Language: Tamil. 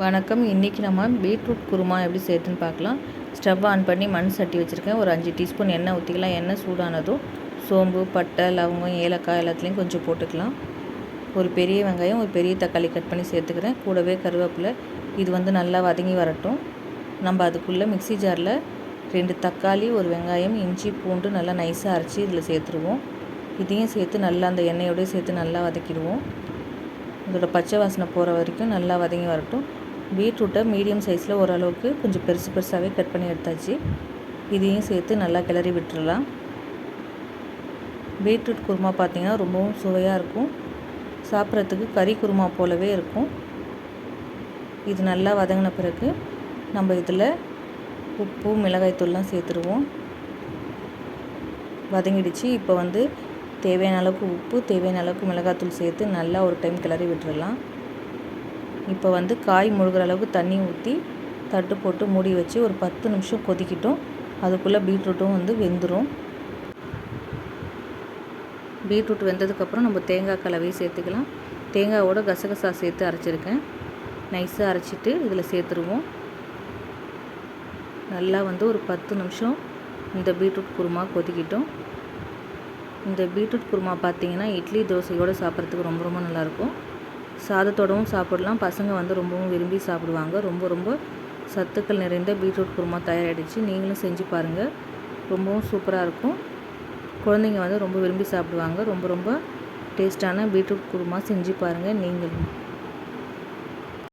வணக்கம். இன்றைக்கி நம்ம பீட்ரூட் குருமா எப்படி சேர்த்துன்னு பார்க்கலாம். ஸ்டவ் ஆன் பண்ணி மண் சட்டி வச்சுருக்கேன். ஒரு அஞ்சு டீஸ்பூன் எண்ணெய் ஊற்றிக்கலாம் எண்ணெய் சூடானதும் சோம்பு பட்டை லவங்கம் ஏலக்காய் எல்லாத்துலேயும் கொஞ்சம் போட்டுக்கலாம். ஒரு பெரிய வெங்காயம் ஒரு பெரிய தக்காளி கட் பண்ணி சேர்த்துக்கிறேன். கூடவே கருவேப்பிலை. இது வந்து நல்லா வதங்கி வரட்டும். நம்ம அதுக்குள்ளே மிக்சி ஜாரில் ரெண்டு தக்காளி ஒரு வெங்காயம் இஞ்சி பூண்டு நல்லா நைஸாக அரைச்சி இதில் சேர்த்துருவோம். இதையும் சேர்த்து நல்லா அந்த எண்ணெயோடய சேர்த்து நல்லா வதக்கிடுவோம். இதோட பச்சை வாசனை போகிற வரைக்கும் நல்லா வதங்கி வரட்டும். பீட்ரூட்டை மீடியம் சைஸில் ஓரளவுக்கு கொஞ்சம் பெருசு பெருசாகவே கட் பண்ணி எடுத்தாச்சு. இதையும் சேர்த்து நல்லா கிளறி விட்டுறலாம் பீட்ரூட் குருமா பார்த்திங்கன்னா ரொம்பவும் சுவையாக இருக்கும். சாப்பிட்றதுக்கு கறி குருமா போலவே இருக்கும். இது நல்லா வதங்கின பிறகு நம்ம இதில் உப்பு மிளகாய்த்தூள்லாம் சேர்த்துருவோம். வதங்கிடுச்சு. இப்போ வந்து தேவையான அளவுக்கு உப்பு தேவையான அளவுக்கு மிளகாத்தூள் சேர்த்து நல்லா ஒரு டைம் கிளறி விட்டுறலாம் இப்போ வந்து காய் முழுகிற அளவுக்கு தண்ணி ஊற்றி தட்டு போட்டு மூடி வச்சு ஒரு பத்து நிமிஷம் கொதிக்கிட்டோம். அதுக்குள்ளே பீட்ரூட்டும் வந்து வெந்துடும் பீட்ரூட் வெந்ததுக்கப்புறம் நம்ம தேங்காய் கலவையும் சேர்த்துக்கலாம். தேங்காயோட கசகசா சேர்த்து அரைச்சிருக்கேன். நைஸாக அரைச்சிட்டு இதில் சேர்த்துருவோம். நல்லா வந்து ஒரு பத்து நிமிஷம் இந்த பீட்ரூட் குருமா கொதிக்கிட்டோம். இந்த பீட்ரூட் குருமா பார்த்திங்கன்னா இட்லி தோசையோடு சாப்பிட்றதுக்கு ரொம்ப ரொம்ப நல்லாயிருக்கும். சாதத்தோடவும் சாப்பிடலாம். பசங்க வந்து ரொம்பவும் விரும்பி சாப்பிடுவாங்க. ரொம்ப ரொம்ப சத்துக்கள் நிறைந்த பீட்ரூட் குருமா தயாராகிடுச்சு நீங்களும் செஞ்சு பாருங்கள் ரொம்பவும் சூப்பராக இருக்கும். குழந்தைங்க வந்து ரொம்ப விரும்பி சாப்பிடுவாங்க. ரொம்ப ரொம்ப டேஸ்ட்டான பீட்ரூட் குருமா செஞ்சு பாருங்கள் நீங்களும்.